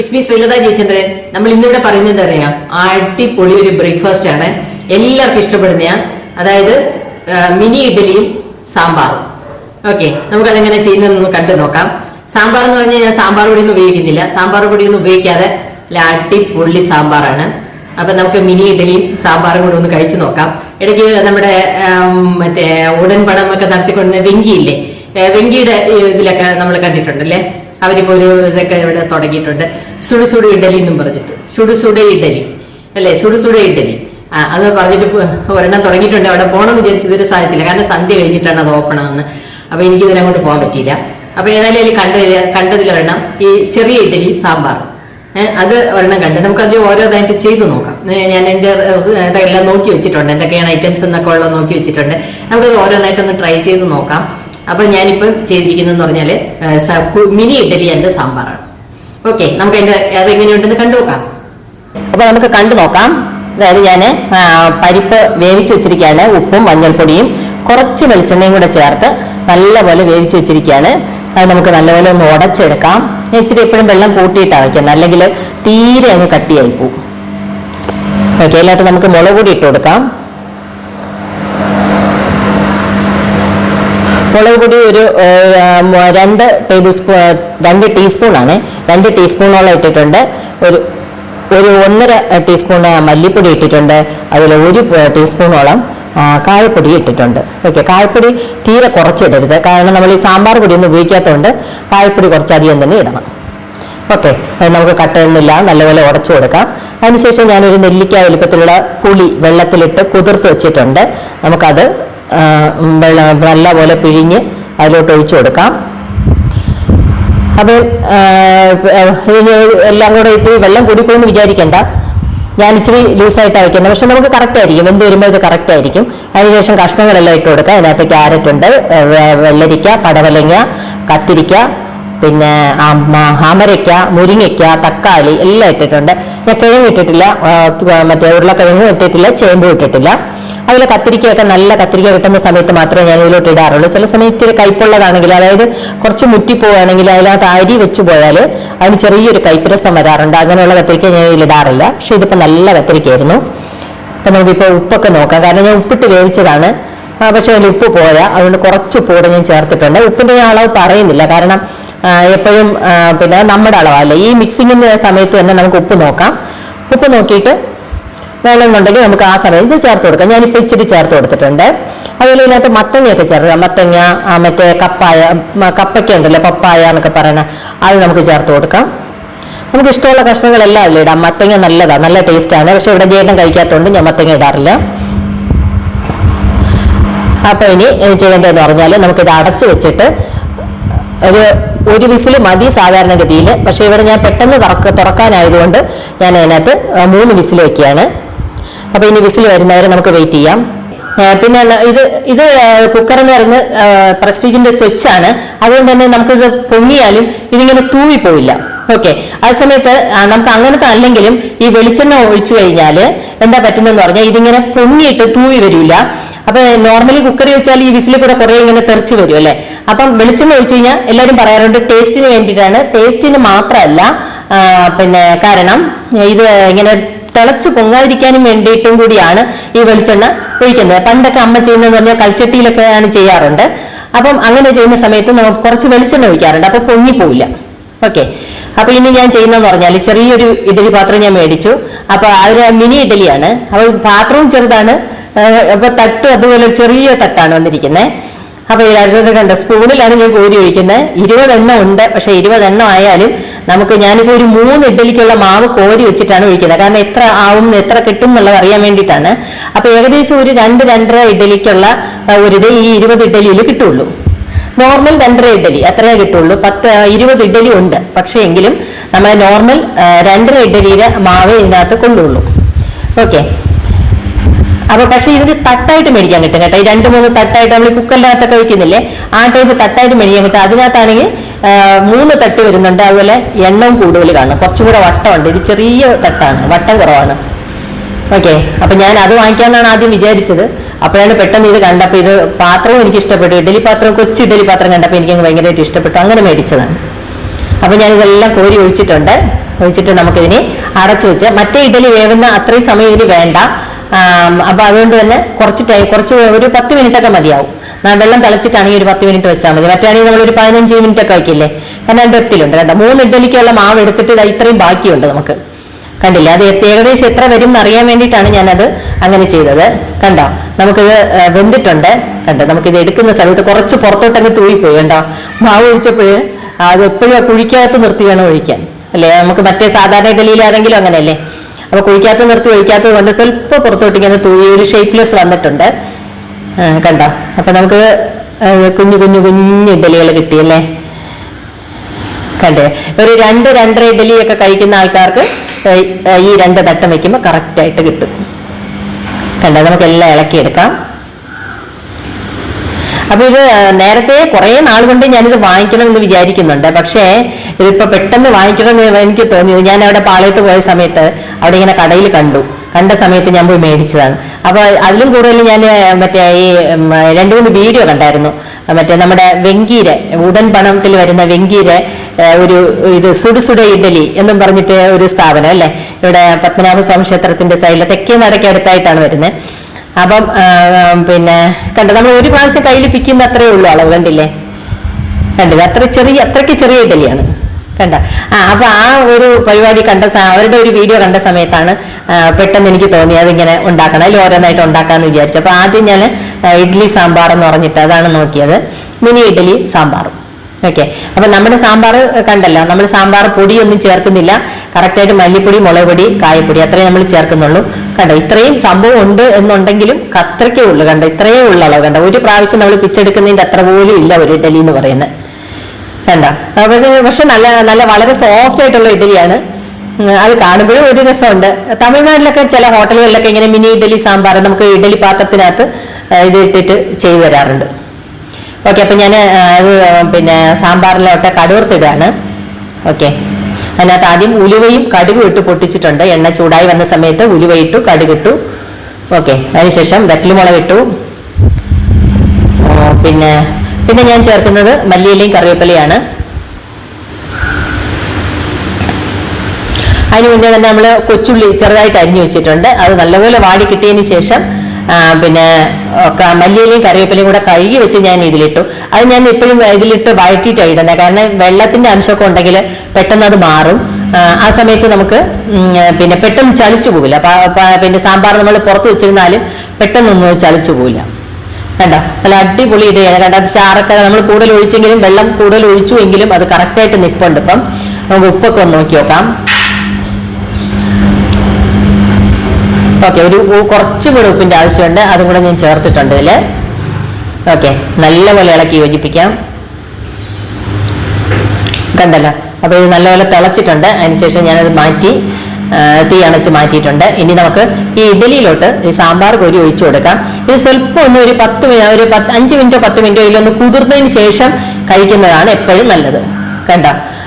Is me Sreelatha Jayachandran നമ്മൾ ഇന്നിവിടെ പറയുന്നത് അറിയാം? അടിപൊളി ഒരു ബ്രേക്ക്ഫാസ്റ്റ് ആണ്. എല്ലാവർക്കും ഇഷ്ടപ്പെടുന്ന അതായത് മിനി ഇഡലിയും സാമ്പാറും. ഓക്കെ നമുക്ക് അതെങ്ങനെ ചെയ്യുന്നതെന്ന് കണ്ടു നോക്കാം. സാമ്പാർ എന്ന് പറഞ്ഞാൽ ഞാൻ സാമ്പാർ പൊടിയൊന്നും ഉപയോഗിക്കുന്നില്ല. സാമ്പാർ പൊടിയൊന്നും ഉപയോഗിക്കാതെ അല്ല അടിപൊളി സാമ്പാറാണ്. അപ്പൊ നമുക്ക് മിനി ഇഡലിയും സാമ്പാറും കൂടെ ഒന്ന് കഴിച്ചു നോക്കാം. ഇടയ്ക്ക് നമ്മുടെ മറ്റേ ഉടൻ പടം ഒക്കെ നടത്തിക്കൊണ്ടിരുന്ന വെങ്കിയില്ലേ? വെങ്കിയുടെ ഇതിലൊക്കെ നമ്മൾ കണ്ടിട്ടുണ്ടല്ലേ? അവരിപ്പോ ഒരു ഇതൊക്കെ ഇവിടെ തുടങ്ങിയിട്ടുണ്ട്. സുടു സുടു ഇഡലി എന്നും പറഞ്ഞിട്ട്. സുടു സുട ഇഡലി. അല്ലേ? സുടു സുട ഇഡലി. ആ അത് പറഞ്ഞിട്ട് ഒരെണ്ണം തുടങ്ങിയിട്ടുണ്ട്. അവിടെ പോകണമെന്ന് വിചാരിച്ചത് ഇതുവരെ സാധിച്ചില്ല. കാരണം സന്ധ്യ കഴിഞ്ഞിട്ടാണ് അത് ഓപ്പൺ ആവുന്നത് അപ്പൊ എനിക്ക് ഇതിനങ്ങോട്ട് പോകാൻ പറ്റിയില്ല. അപ്പൊ ഏതായാലും അതിൽ കണ്ടതിൽ ഒരെണ്ണം ഈ ചെറിയ ഇഡലി സാമ്പാർ. അത് ഒരെണ്ണം കണ്ട്. നമുക്ക് അത് ഓരോന്നായിട്ട് ചെയ്തു നോക്കാം. ഞാൻ എന്റെ ഇതെല്ലാം നോക്കി വെച്ചിട്ടുണ്ട്. എന്തൊക്കെയാണ് ഐറ്റംസ് എന്നൊക്കെ ഉള്ളത് നോക്കി വെച്ചിട്ടുണ്ട്. നമുക്കത് ഓരോന്നായിട്ടൊന്ന് ട്രൈ ചെയ്ത് നോക്കാം. അപ്പൊ ഞാനിപ്പം ചെയ്തിരിക്കുന്നതെന്ന് പറഞ്ഞാൽ ഏഹ് മിനി ഇഡലി എന്റെ സാമ്പാറാണ്. ഓക്കെ നമുക്ക് അതിന്റെ അതെങ്ങനെയുണ്ടെന്ന് കണ്ടു നോക്കാം. അപ്പൊ നമുക്ക് കണ്ടു നോക്കാം. അതായത് ഞാൻ പരിപ്പ് വേവിച്ച് വെച്ചിരിക്കുകയാണ് ഉപ്പും മഞ്ഞൾപ്പൊടിയും കുറച്ച് വെളിച്ചെണ്ണയും കൂടെ ചേർത്ത് നല്ലപോലെ വേവിച്ച് വെച്ചിരിക്കുകയാണ്. അത് നമുക്ക് നല്ലപോലെ ഒന്ന് ഉടച്ചെടുക്കാം. ഇച്ചിരി എപ്പോഴും വെള്ളം കൂട്ടിയിട്ടാണ് വയ്ക്കുന്നത്. അല്ലെങ്കിൽ തീരെ അങ്ങ് കട്ടിയായി പോകും ഓക്കെ അല്ലാട്ട് നമുക്ക് മുളക് പൊടി ഇട്ട് കൊടുക്കാം. മുളക് പൊടി ഒരു രണ്ട് ടേബിൾ സ്പൂൺ രണ്ട് ടീസ്പൂണാണ്. രണ്ട് ടീസ്പൂണോളം ഇട്ടിട്ടുണ്ട്. ഒരു ഒരു ഒന്നര ടീസ്പൂൺ മല്ലിപ്പൊടി ഇട്ടിട്ടുണ്ട്. അതിൽ ഒരു ടീസ്പൂണോളം കായപ്പൊടി ഇട്ടിട്ടുണ്ട്. ഓക്കെ കായപ്പൊടി തീരെ കുറച്ചിടരുത്. കാരണം നമ്മൾ ഈ സാമ്പാർ പൊടിയൊന്നും ഉപയോഗിക്കാത്തതുകൊണ്ട് കായപ്പൊടി കുറച്ചധികം തന്നെ ഇടണം. ഓക്കെ നമുക്ക് കട്ടയൊന്നുമില്ല നല്ലപോലെ ഉടച്ചു കൊടുക്കാം. അതിനുശേഷം ഞാനൊരു നെല്ലിക്ക വലുപ്പത്തിലുള്ള പുളി വെള്ളത്തിലിട്ട് കുതിർത്ത് വെച്ചിട്ടുണ്ട്. നമുക്കത് ആ, നല്ല നല്ലപോലെ പിഴിഞ്ഞ് അതിലോട്ട് ഒഴിച്ചു കൊടുക്കാം. അപ്പം ഇതിന് എല്ലാം കൂടെ ഇത്തിരി വെള്ളം കൂടിപ്പോയെന്ന് വിചാരിക്കേണ്ട. ഞാൻ ഇച്ചിരി ലൂസായിട്ട് വയ്ക്കുന്നത് പക്ഷെ നമുക്ക് കറക്റ്റ് ആയിരിക്കും. എന്ത് വരുമ്പോൾ ഇത് കറക്റ്റ് ആയിരിക്കും. അതിനുശേഷം കഷ്ണങ്ങളെല്ലാം ഇട്ട് കൊടുക്കുക. അതിനകത്ത് ക്യാരറ്റ് ഉണ്ട് വെള്ളരിക്ക പടവലങ്ങ കത്തിരിക്ക പിന്നെ അമരയ്ക്ക മുരിങ്ങയ്ക്ക തക്കാളി എല്ലാം ഇട്ടിട്ടുണ്ട്. ഞാൻ കിഴങ്ങ് ഇട്ടിട്ടില്ല. മറ്റേ ഉരുളക്കിഴങ്ങും ഇട്ടിട്ടില്ല. ചേമ്പും ഇട്ടിട്ടില്ല. അതിൽ കത്തിരിക്കയൊക്കെ നല്ല കത്തിരിക്ക കിട്ടുന്ന സമയത്ത് മാത്രമേ ഞാൻ ഇതിലോട്ട് ഇടാറുള്ളൂ. ചില സമയത്ത് കയ്പുള്ളതാണെങ്കിൽ അതായത് കുറച്ച് മുറ്റിപ്പോവുകയാണെങ്കിൽ അതിനകത്ത് അരി വെച്ച് പോയാൽ അതിന് ചെറിയൊരു കയ്പരസം വരാറുണ്ട്. അങ്ങനെയുള്ള കത്തിരിക്ക ഞാൻ ഇതിൽ ഇടാറില്ല. പക്ഷെ ഇതിപ്പോൾ നല്ല കത്തിരിക്കയായിരുന്നു. അപ്പം നമുക്കിപ്പോൾ ഉപ്പൊക്കെ നോക്കാം. കാരണം ഞാൻ ഉപ്പിട്ട് വേവിച്ചതാണ്. പക്ഷെ അതിൽ ഉപ്പ് പോരാ. അതുകൊണ്ട് കുറച്ച് ഉപ്പ് കൂടെ ഞാൻ ചേർത്തിട്ടുണ്ട്. ഉപ്പിന്റെ ഞാൻ അളവ് പറയുന്നില്ല. കാരണം എപ്പോഴും പിന്നെ നമ്മുടെ അളവല്ല ഈ മിക്സിങ്ങിന്റെ സമയത്ത് തന്നെ നമുക്ക് ഉപ്പ് നോക്കാം. ഉപ്പ് നോക്കിയിട്ട് വേണമെന്നുണ്ടെങ്കിൽ നമുക്ക് ആ സമയത്ത് ചേർത്ത് കൊടുക്കാം. ഞാനിപ്പോൾ ഇച്ചിരി ചേർത്ത് കൊടുത്തിട്ടുണ്ട്. അതുപോലെ ഇതിനകത്ത് മത്തങ്ങയൊക്കെ ചേർക്കുക മത്തങ്ങ മറ്റേ കപ്പായ കപ്പയ്ക്ക ഉണ്ടല്ലോ പപ്പായ എന്നൊക്കെ പറയണ അത് നമുക്ക് ചേർത്ത് കൊടുക്കാം. നമുക്ക് ഇഷ്ടമുള്ള കഷ്ണങ്ങളെല്ലാം അതിൽ ഇടാം. മത്തങ്ങ നല്ലതാണ് നല്ല ടേസ്റ്റാണ്. പക്ഷെ ഇവിടെ ജീർണം കഴിക്കാത്തതുകൊണ്ട് ഞാൻ മത്തങ്ങ ഇടാറില്ല. അപ്പോൾ ഇനി ചെയ്യേണ്ടതെന്ന് പറഞ്ഞാൽ നമുക്കിത് അടച്ചു വെച്ചിട്ട് ഒരു ഒരു വിസിൽ മതി സാധാരണഗതിയിൽ പക്ഷെ ഇവിടെ ഞാൻ പെട്ടെന്ന് തുറക്ക തുറക്കാനായതുകൊണ്ട് ഞാൻ അതിനകത്ത് മൂന്ന് വിസിൽ വെക്കുകയാണ്. അപ്പൊ ഇനി വിസിൽ വരുന്നവരെ നമുക്ക് വെയിറ്റ് ചെയ്യാം. പിന്നെ ഇത് ഇത് കുക്കർ എന്ന് പറയുന്നത് പ്രസ്റ്റീജിന്റെ സ്വിച്ച് ആണ്. അതുകൊണ്ട് തന്നെ നമുക്കിത് പൊങ്ങിയാലും ഇതിങ്ങനെ തൂവി പോവില്ല ഓക്കെ ആ സമയത്ത് നമുക്ക് അങ്ങനത്തെ അല്ലെങ്കിലും ഈ വെളിച്ചെണ്ണ ഒഴിച്ചു കഴിഞ്ഞാൽ എന്താ പറ്റുന്നതെന്ന് പറഞ്ഞാൽ ഇതിങ്ങനെ പൊങ്ങിയിട്ട് തൂവി വരില്ല അപ്പൊ നോർമലി കുക്കറി വെച്ചാൽ ഈ വിസിൽ കൂടെ കുറെ ഇങ്ങനെ തെറിച്ച് വരും അല്ലെ? അപ്പം വെളിച്ചെണ്ണ ഒഴിച്ചു കഴിഞ്ഞാൽ എല്ലാവരും പറയാറുണ്ട് ടേസ്റ്റിന് വേണ്ടിയിട്ടാണ്. ടേസ്റ്റിന് മാത്രമല്ല പിന്നെ കാരണം ഇത് ഇങ്ങനെ തിളച്ച് പൊങ്ങാതിരിക്കാനും വേണ്ടിയിട്ടും കൂടിയാണ് ഈ വെളിച്ചെണ്ണ ഒഴിക്കുന്നത്. പണ്ടൊക്കെ അമ്മ ചെയ്യുന്നതെന്ന് പറഞ്ഞാൽ കൽച്ചട്ടിയിലൊക്കെയാണ് ചെയ്യാറുണ്ട്. അപ്പം അങ്ങനെ ചെയ്യുന്ന സമയത്ത് നമുക്ക് കുറച്ച് വെളിച്ചെണ്ണ ഒഴിക്കാറുണ്ട്. അപ്പൊ പൊങ്ങിപ്പോവില്ല ഓക്കെ. അപ്പൊ ഇനി ഞാൻ ചെയ്യുന്നതെന്ന് പറഞ്ഞാൽ ചെറിയൊരു ഇഡലി പാത്രം ഞാൻ മേടിച്ചു. അപ്പൊ അതൊരു മിനി ഇഡലിയാണ്. അപ്പൊ പാത്രവും ചെറുതാണ്. അപ്പൊ തട്ട് അതുപോലെ ചെറിയ തട്ടാണ് വന്നിരിക്കുന്നത്. അപ്പൊ ഇതിനകത്ത് കണ്ട? സ്പൂണിലാണ് ഞാൻ കോരി ഒഴിക്കുന്നത്. ഇരുപതെണ്ണം ഉണ്ട്. പക്ഷെ ഇരുപതെണ്ണം ആയാലും നമുക്ക് ഞാനിപ്പോ ഒരു മൂന്ന് ഇഡ്ഡലിക്കുള്ള മാവ് കോരി വെച്ചിട്ടാണ് ഒഴിക്കുന്നത്. കാരണം എത്ര ആവും എത്ര കിട്ടും എന്നുള്ളത് അറിയാൻ വേണ്ടിയിട്ടാണ്. അപ്പൊ ഏകദേശം ഒരു രണ്ട് രണ്ടര ഇഡ്ഡലിക്കുള്ള ഇത് ഈ ഇരുപത് ഇഡ്ഡലിയിൽ കിട്ടുള്ളൂ. നോർമൽ രണ്ടര ഇഡ്ഡലി അത്രയേ കിട്ടുള്ളൂ. പത്ത് ഇരുപത് ഇഡ്ഡലി ഉണ്ട്. പക്ഷേ എങ്കിലും നമ്മൾ നോർമൽ രണ്ടര ഇഡലിയുടെ മാവ് ഇതിനകത്ത് കൊള്ളുള്ളൂ ഓക്കെ അപ്പൊ പക്ഷെ ഇതിന് തട്ടായിട്ട് മേടിക്കാൻ കിട്ടും കേട്ടോ. ഈ രണ്ട് മൂന്ന് തട്ടായിട്ട് നമ്മൾ കുക്കറിനകത്തൊക്കെ വെക്കുന്നില്ലേ? ആ ടൈപ്പ് തട്ടായിട്ട് മേടിക്കാൻ കിട്ടും. അതിനകത്താണെങ്കിൽ മൂന്ന് തട്ട് വരുന്നുണ്ട്. അതുപോലെ എണ്ണം കൂടുതൽ കാണും. കുറച്ചും കൂടെ വട്ടമുണ്ട്. ഇത് ചെറിയ തട്ടാണ്. വട്ടം കുറവാണ്. ഓക്കെ. അപ്പൊ ഞാൻ അത് വാങ്ങിക്കാന്നാണ് ആദ്യം വിചാരിച്ചത്. അപ്പോഴാണ് പെട്ടെന്ന് ഇത് കണ്ടപ്പോൾ ഇത് പാത്രവും എനിക്ക് ഇഷ്ടപ്പെട്ടു. ഇഡലി പാത്രം കൊച്ചു ഇഡലി പാത്രം കണ്ടപ്പോൾ എനിക്ക് ഭയങ്കരമായിട്ട് ഇഷ്ടപ്പെട്ടു. അങ്ങനെ മേടിച്ചതാണ്. അപ്പൊ ഞാൻ ഇതെല്ലാം കോരി ഒഴിച്ചിട്ടുണ്ട്. ഒഴിച്ചിട്ട് നമുക്കിതിനെ അടച്ചു വെച്ച് മറ്റേ ഇഡലി വേവുന്ന അത്രയും സമയം ഇതിന് വേണ്ട. അപ്പൊ അതുകൊണ്ട് തന്നെ കുറച്ച് ടൈം കുറച്ച് ഒരു പത്ത് മിനിറ്റ് ഒക്കെ മതിയാവും. വെള്ളം തിളച്ചിട്ടാണെങ്കിൽ ഒരു പത്ത് മിനിറ്റ് വെച്ചാൽ മതി. മറ്റാണെങ്കിൽ നമ്മൾ ഒരു പതിനഞ്ച് മിനിറ്റ് ഒക്കെ വയ്ക്കില്ലേ? കാരണം ഡെപ്തിലുണ്ട് കേട്ടോ മൂന്ന് ഇഡലിക്കുള്ള മാവ് എടുത്തിട്ട് ഇത്രയും ബാക്കിയുണ്ട് നമുക്ക്. കണ്ടില്ല? അത് ഏകദേശം എത്ര വരും എന്ന് അറിയാൻ വേണ്ടിയിട്ടാണ് ഞാനത് അങ്ങനെ ചെയ്തത്. കണ്ടോ? നമുക്കിത് വെന്തിട്ടുണ്ട്. കണ്ടോ? ഇത് എടുക്കുന്ന സമയത്ത് കുറച്ച് പുറത്തോട്ടങ്ങ് തൂയിപ്പോയി. കണ്ടോ? മാവ് ഒഴിച്ചപ്പോൾ അത് എപ്പോഴും കുഴിക്കകത്ത് നിർത്തി വേണം ഒഴിക്കാൻ. അല്ലേ? നമുക്ക് മറ്റേ സാധാരണ ഇഡലിയിലാണെങ്കിലും അങ്ങനെയല്ലേ? അപ്പൊ കുഴിക്കകത്ത് നിർത്തി ഒഴിക്കാത്തത് കൊണ്ട് സ്വല്പം പുറത്തോട്ടിങ്ങനെ തൂയി ഒരു ഷേപ്പ്ലെസ് വന്നിട്ടുണ്ട്. കണ്ടോ? അപ്പൊ നമുക്ക് കുഞ്ഞു കുഞ്ഞു കുഞ്ഞു ഇഡലികൾ കിട്ടിയല്ലേ കണ്ടേ? ഒരു രണ്ട് രണ്ടര ഇഡലിയൊക്കെ കഴിക്കുന്ന ആൾക്കാർക്ക് ഈ രണ്ട് തട്ടം വെക്കുമ്പോൾ കറക്റ്റ് ആയിട്ട് കിട്ടും. കണ്ടോ? നമുക്ക് എല്ലാം ഇളക്കിയെടുക്കാം. അപ്പൊ ഇത് നേരത്തെ കുറെ നാൾ കൊണ്ട് ഞാനിത് വാങ്ങിക്കണം എന്ന് വിചാരിക്കുന്നുണ്ട്. പക്ഷേ ഇതിപ്പോ പെട്ടെന്ന് വാങ്ങിക്കണം എന്ന് എനിക്ക് തോന്നി ഞാൻ അവിടെ പാളയത്ത് പോയ സമയത്ത് അവിടെ ഇങ്ങനെ കടയിൽ കണ്ടു. കണ്ട സമയത്ത് ഞാൻ പോയി മേടിച്ചതാണ്. അപ്പൊ അതിലും കൂടുതൽ ഞാൻ മറ്റേ ഈ രണ്ട് മൂന്ന് വീഡിയോ കണ്ടായിരുന്നു. മറ്റേ നമ്മുടെ വെങ്കീര ഉടൻ പണത്തിൽ വരുന്ന വെങ്കീര ഒരു ഇത് സുടുസുട ഇഡലി എന്നും പറഞ്ഞിട്ട് ഒരു സ്ഥാപനം അല്ലെ? ഇവിടെ പത്മനാഭ സ്വാമി ക്ഷേത്രത്തിന്റെ സൈഡിൽ തെക്കേ നടക്ക് അടുത്തായിട്ടാണ് വരുന്നത്. അപ്പം പിന്നെ കണ്ട നമ്മൾ ഒരു പ്രാവശ്യം കയ്യിൽ പിക്കുന്ന അത്രേ ഉള്ളൂ അളവ് കണ്ടില്ലേ? കണ്ടില്ല അത്ര ചെറിയ അത്രയ്ക്ക് ചെറിയ ഇഡലിയാണ്. കണ്ട. ആ അപ്പൊ ആ ഒരു പരിപാടി കണ്ട അവരുടെ ഒരു വീഡിയോ കണ്ട സമയത്താണ് പെട്ടെന്ന് എനിക്ക് തോന്നി അതിങ്ങനെ ഉണ്ടാക്കണം. അതിൽ ഓരോന്നായിട്ട് ഉണ്ടാക്കാന്ന് വിചാരിച്ചു. അപ്പൊ ആദ്യം ഞാൻ ഇഡ്ഡലി സാമ്പാർ എന്ന് പറഞ്ഞിട്ട് അതാണ് നോക്കിയത്. Mini idli sambar okay. അപ്പൊ നമ്മുടെ സാമ്പാർ കണ്ടല്ലോ. നമ്മൾ സാമ്പാർ പൊടിയൊന്നും ചേർക്കുന്നില്ല. കറക്റ്റായിട്ട് മല്ലിപ്പൊടി മുളക് പൊടി കായപ്പൊടി അത്രയും നമ്മൾ ചേർക്കുന്നുള്ളൂ. കണ്ടോ? ഇത്രയും സംഭവം ഉണ്ട് എന്നുണ്ടെങ്കിലും അത്രയ്ക്കേ ഉള്ളൂ. കണ്ടോ? ഇത്രയേ ഉള്ള അളവ്. കണ്ടോ? ഒരു പ്രാവശ്യം നമ്മൾ പിച്ചെടുക്കുന്നതിന്റെ അത്ര പോലും ഇല്ല ഒരു ഇഡലി എന്ന് പറയുന്നത്. കണ്ട പക്ഷെ നല്ല നല്ല വളരെ സോഫ്റ്റ് ആയിട്ടുള്ള ഇഡലിയാണ് അത് കാണുമ്പോഴും ഒരു രസമുണ്ട്. തമിഴ്നാട്ടിലൊക്കെ ചില ഹോട്ടലുകളിലൊക്കെ ഇങ്ങനെ മിനി ഇഡലി സാമ്പാർ നമുക്ക് ഇഡലി പാത്രത്തിനകത്ത് ഇത് ഇട്ടിട്ട് ചെയ്തു തരാറുണ്ട്. ഓക്കെ അപ്പൊ ഞാൻ അത് പിന്നെ സാമ്പാറിലോട്ട് കടുവർത്തിടാണ് ഓക്കെ. അതിനകത്ത് ആദ്യം ഉലുവയും കടുകും ഇട്ട് പൊട്ടിച്ചിട്ടുണ്ട്. എണ്ണ ചൂടായി വന്ന സമയത്ത് ഉലുവ ഇട്ടു കടുകിട്ടു. ഓക്കെ അതിനുശേഷം വെറ്റലുമുളക് ഇട്ടു പിന്നെ പിന്നെ ഞാൻ ചേർക്കുന്നത് മല്ലിയിലയും കറിവേപ്പിലയാണ്. അതിന് മുന്നേ തന്നെ നമ്മൾ കൊച്ചുള്ളി ചെറുതായിട്ട് അരിഞ്ഞു വെച്ചിട്ടുണ്ട്. അത് നല്ലപോലെ വാടി കിട്ടിയതിന് ശേഷം പിന്നെ മല്ലിയിലയും കറിവേപ്പിലയും കൂടെ കഴുകി വെച്ച് ഞാൻ ഇതിലിട്ടു. അത് ഞാൻ ഇപ്പോഴും ഇതിലിട്ട് വഴറ്റിയിട്ടാണ് ഇടുന്നത് കാരണം വെള്ളത്തിന്റെ അംശമൊക്കെ ഉണ്ടെങ്കിൽ പെട്ടെന്ന് അത് മാറും. ആ, സമയത്ത് നമുക്ക് പിന്നെ പെട്ടെന്ന് ചളിച്ചു പോകില്ല പിന്നെ സാമ്പാർ നമ്മൾ പുറത്ത് വെച്ചിരുന്നാലും പെട്ടെന്നൊന്നും ചളിച്ചു പോകില്ല കണ്ടോ? നല്ല അടിപൊളി ഇടുകയാണ് കണ്ടോ? അത് ചാറൊക്കെ നമ്മൾ കൂടുതൽ ഒഴിച്ചെങ്കിലും വെള്ളം കൂടുതൽ ഒഴിച്ചു എങ്കിലും അത് കറക്റ്റായിട്ട് നിൽപ്പുണ്ട് ഇപ്പം. നമുക്ക് ഉപ്പൊക്കെ ഒന്ന് നോക്കി നോക്കാം. ഓക്കെ ഒരു കുറച്ചും കൂടെ ഉപ്പിന്റെ ആവശ്യമുണ്ട്. അതും കൂടെ ഞാൻ ചേർത്തിട്ടുണ്ട് അല്ലേ ഓക്കെ നല്ലപോലെ ഇളക്കി യോജിപ്പിക്കാം. കണ്ടല്ലോ? അപ്പൊ ഇത് നല്ലപോലെ തിളച്ചിട്ടുണ്ട്. അതിനുശേഷം ഞാനത് മാറ്റി തീ അണച്ച് മാറ്റിയിട്ടുണ്ട്. ഇനി നമുക്ക് ഈ ഇഡലിയിലോട്ട് ഈ സാമ്പാർ കോരി ഒഴിച്ചു കൊടുക്കാം. ഇത് സ്വല്പം ഒന്ന് ഒരു പത്ത് ഒരു പത്ത് അഞ്ച് മിനിറ്റോ പത്ത് മിനിറ്റോ ഇതിലൊന്ന് കുതിർന്നതിന് ശേഷം കഴിക്കുന്നതാണ് എപ്പോഴും നല്ലത്. കണ്ട?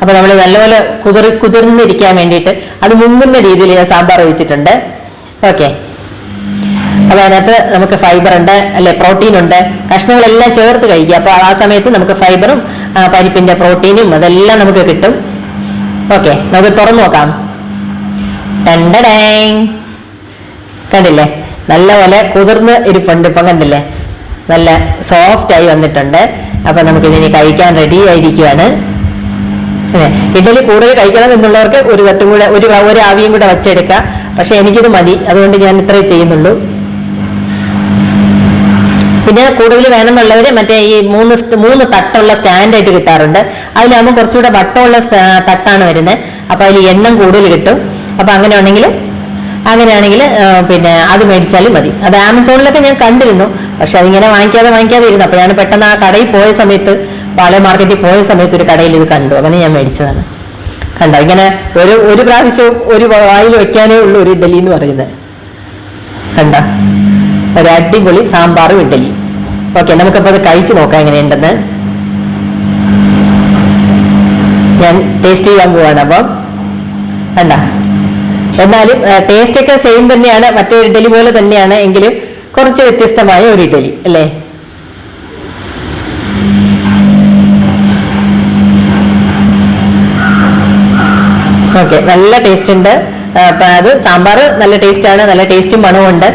അപ്പൊ നമ്മൾ നല്ലപോലെ കുതിർ കുതിർന്നിരിക്കാൻ വേണ്ടിയിട്ട് അത് മുങ്ങുന്ന രീതിയിൽ ഞാൻ സാമ്പാർ ഒഴിച്ചിട്ടുണ്ട്. ഓക്കെ. അപ്പൊ അതിനകത്ത് നമുക്ക് ഫൈബർ ഉണ്ട് അല്ലെ? പ്രോട്ടീൻ ഉണ്ട്. കഷ്ണങ്ങളെല്ലാം ചേർത്ത് കഴിക്കുക. അപ്പൊ ആ സമയത്ത് നമുക്ക് ഫൈബറും പരിപ്പിന്റെ പ്രോട്ടീനും അതെല്ലാം നമുക്ക് കിട്ടും. ഓക്കെ. നമുക്ക് തുറന്നു നോക്കാം. ടണ്ടടേങ്. കണ്ടില്ലേ? നല്ലപോലെ കുതിർന്ന് ഇരിപ്പുണ്ട് ഇപ്പം കണ്ടില്ലേ? നല്ല സോഫ്റ്റ് ആയി വന്നിട്ടുണ്ട്. അപ്പൊ നമുക്ക് ഇതിനി കഴിക്കാൻ റെഡി ആയിരിക്കുവാണ്. അല്ലേ? ഇഡലി കൂടുതൽ കഴിക്കണം എന്നുള്ളവർക്ക് ഒരു തട്ടും കൂടെ ഒരു ഒരു ആവിയും കൂടെ വച്ചെടുക്കാം. പക്ഷെ എനിക്കിത് മതി. അതുകൊണ്ട് ഞാൻ ഇത്രേ ചെയ്യുന്നുള്ളൂ. പിന്നെ കൂടുതൽ വേണമെന്നുള്ളവര് മറ്റേ ഈ മൂന്ന് മൂന്ന് തട്ടുള്ള സ്റ്റാൻഡായിട്ട് കിട്ടാറുണ്ട്. അതിലാകുമ്പോൾ കുറച്ചുകൂടെ വട്ടമുള്ള തട്ടാണ് വരുന്നത്. അപ്പൊ അതിൽ എണ്ണം കൂടുതൽ കിട്ടും. അപ്പൊ അങ്ങനെ ഉണ്ടെങ്കിൽ അങ്ങനെയാണെങ്കിൽ പിന്നെ അത് മേടിച്ചാലും മതി. അത് ആമസോണിലൊക്കെ ഞാൻ കണ്ടിരുന്നു. പക്ഷെ അതിങ്ങനെ വാങ്ങിക്കാതെ വാങ്ങിക്കാതെ ഇരുന്നു. അപ്പോഴാണ് പെട്ടെന്ന് ആ കടയിൽ പോയ സമയത്ത് പാളയ മാർക്കറ്റിൽ പോയ സമയത്ത് ഒരു കടയിൽ ഇത് കണ്ടു. അങ്ങനെ ഞാൻ മേടിച്ചതാണ്. കണ്ടോ? ഇങ്ങനെ ഒരു ഒരു പ്രാവശ്യവും ഒരു വായിൽ വെക്കാനേ ഉള്ളൂ ഒരു ഇഡലി എന്ന് പറയുന്നത്. കണ്ട? ഒരു അടിപൊളി സാമ്പാറും ഇഡലി. ഓക്കെ നമുക്കപ്പോൾ അത് കഴിച്ചു നോക്കാം എങ്ങനെയുണ്ടെന്ന്. ഞാൻ ടേസ്റ്റ് ചെയ്യാൻ പോവാണ് അപ്പം. കണ്ട? എന്നാലും ടേസ്റ്റ് ഒക്കെ സെയിം തന്നെയാണ് മറ്റേ ഇഡലി പോലെ തന്നെയാണ് എങ്കിലും കുറച്ച് വ്യത്യസ്തമായ ഒരു ഇഡലി അല്ലേ? ഓക്കെ നല്ല ടേസ്റ്റ് ഉണ്ട്. അപ്പൊ അത് സാമ്പാർ നല്ല ടേസ്റ്റാണ് നല്ല ടേസ്റ്റും മണവും ഉണ്ട്.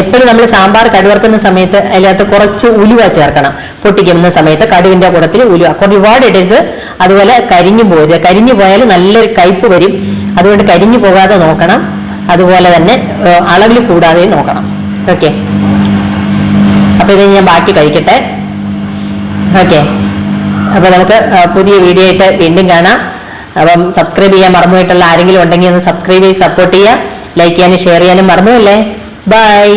എപ്പോഴും നമ്മൾ സാമ്പാർ കടുവർക്കുന്ന സമയത്ത് അതിനകത്ത് കുറച്ച് ഉലുവ ചേർക്കണം. പൊട്ടിക്കുന്ന സമയത്ത് കടുവിന്റെ കൂടത്തിൽ ഉലുവ. കുറേ ഒരുപാട് ഇടരുത്. അതുപോലെ കരിഞ്ഞു പോരുത് കരിഞ്ഞു പോയാൽ നല്ലൊരു കയ്പ് വരും. അതുകൊണ്ട് കരിഞ്ഞു പോകാതെ നോക്കണം. അതുപോലെ തന്നെ അളവിൽ കൂടാതെ നോക്കണം. ഓക്കെ. അപ്പൊ ഇത് ഞാൻ ബാക്കി കഴിക്കട്ടെ. ഓക്കെ. അപ്പൊ നമുക്ക് പുതിയ വീഡിയോ ആയിട്ട് വീണ്ടും കാണാം. അപ്പം സബ്സ്ക്രൈബ് ചെയ്യാൻ മറന്നുപോയിട്ടുള്ള ആരെങ്കിലും ഉണ്ടെങ്കിൽ ഒന്ന് സബ്സ്ക്രൈബ് ചെയ്ത് സപ്പോർട്ട് ചെയ്യുക. ലൈക്ക് ചെയ്യാനും ഷെയർ ചെയ്യാനും മറന്നുമല്ലേ ബൈ